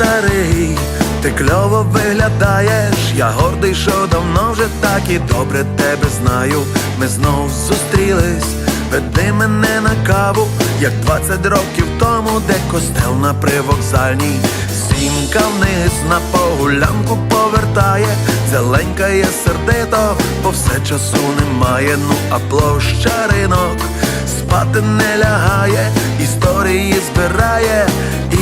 старий, ти кльово виглядаєш, я гордий, що давно вже так і добре тебе знаю. Ми знов зустрілись, веди мене на каву, як 20 років тому, де костел на привокзальній. Сімка вниз на погулянку повертає, зеленькає сердито, бо все часу немає, ну а площа ринок спати не лягає, історії збирає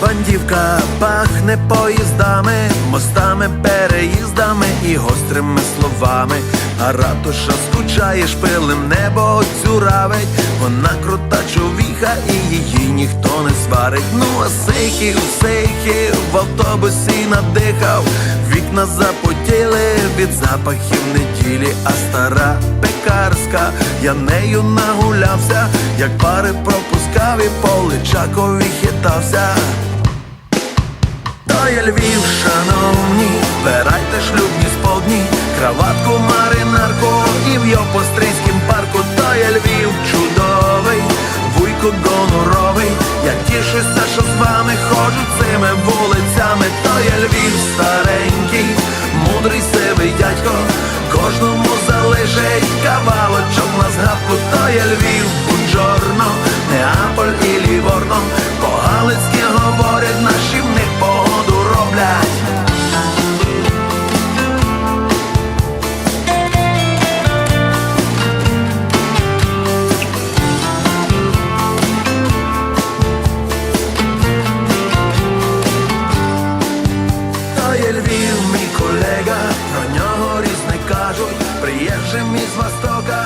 левандівка пахне поїздами, мостами, переїздами і гострими словами. А ратуша скучає, шпилем небо цюравить. Вона крута човіха і її ніхто не сварить. Ну а сейхів, сейхів в автобусі надихав. Вікна запотіли від запахів неділі, а стара пекарська, я нею нагулявся, як пари пропускав і по личакові хитався. То є Львів, шановні, збирайте шлюбні сподні, краватку, маринарку і в Йопострийськім парку, то є Львів чудовий, вуйку гоноровий, я тішуся, що з вами ходжу цими вулицями. нашим из Востока.